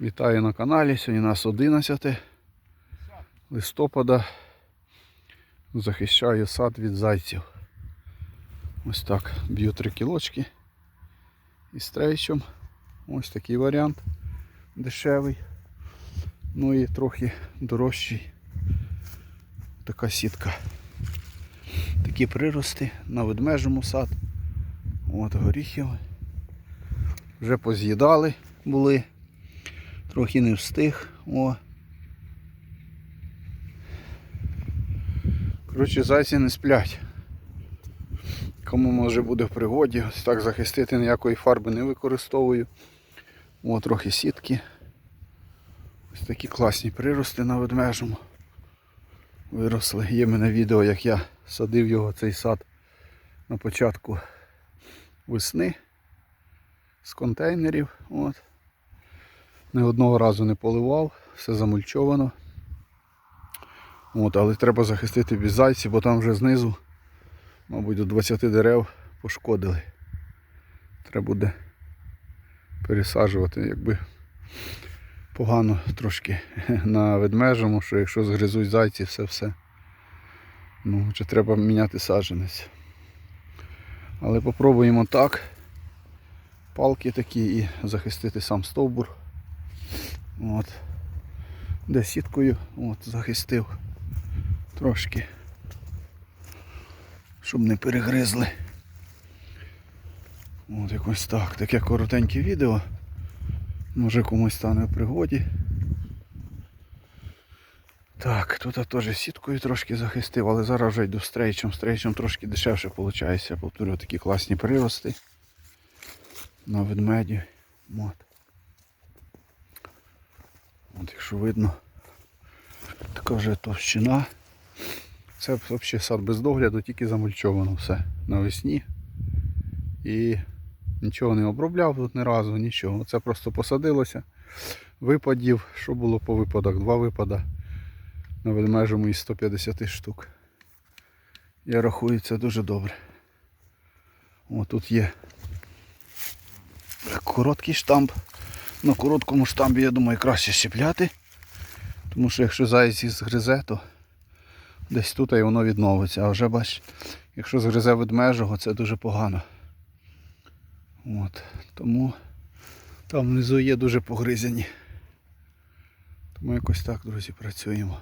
Вітаю на каналі. Сьогодні нас 11 листопада. Захищаю сад від зайців. Ось так. Б'ю 3 кілочки. І стрейчем. Ось такий варіант. Дешевий. Ну і трохи дорожчий. Така сітка. Такі прирости на ведмежому сад. От горіхів. Вже поз'їдали були. Трохи не встиг. О. Коротше, зайці не сплять. Кому може буде в пригоді, ось так захистити ніякої фарби не використовую. О, трохи сітки. Ось такі класні прирости на ведмежому. Виросли. Є в мене відео, як я садив його, цей сад на початку весни з контейнерів. От. Ні одного разу не поливав, все замульчовано. От, але треба захистити від зайців, бо там вже знизу, мабуть, до 20 дерев пошкодили. Треба буде пересаджувати, якби погано трошки на ведмежому, що якщо згризуть зайці, все все. Ну, вже треба міняти саджанець. Але попробуємо так. Палки такі і захистити сам стовбур. От. Де сіткою от, захистив трошки. Щоб не перегризли. От якось так. Таке коротеньке відео. Може комусь стане в пригоді. Так, тут теж сіткою трошки захистив, але зараз вже йду стрейчем. Стрейчем трошки дешевше виходить. Я повторю такі класні прирости на ведмеді. От. От якщо видно, така вже товщина. Це взагалі сад без догляду, тільки замульчовано все навесні. І нічого не обробляв тут ні разу, нічого. Це просто посадилося. Випадів, що було по випадах? Два випада на ведмежому із 150 штук. Я рахую це дуже добре. О, тут є короткий штамп. На короткому штамбі, я думаю, краще щепляти. Тому що якщо заяць її згризе, то десь тут і воно відновиться. А вже бач, якщо згризе ведмежого, це дуже погано. От. Тому там внизу є дуже погризені. Тому якось так, друзі, працюємо.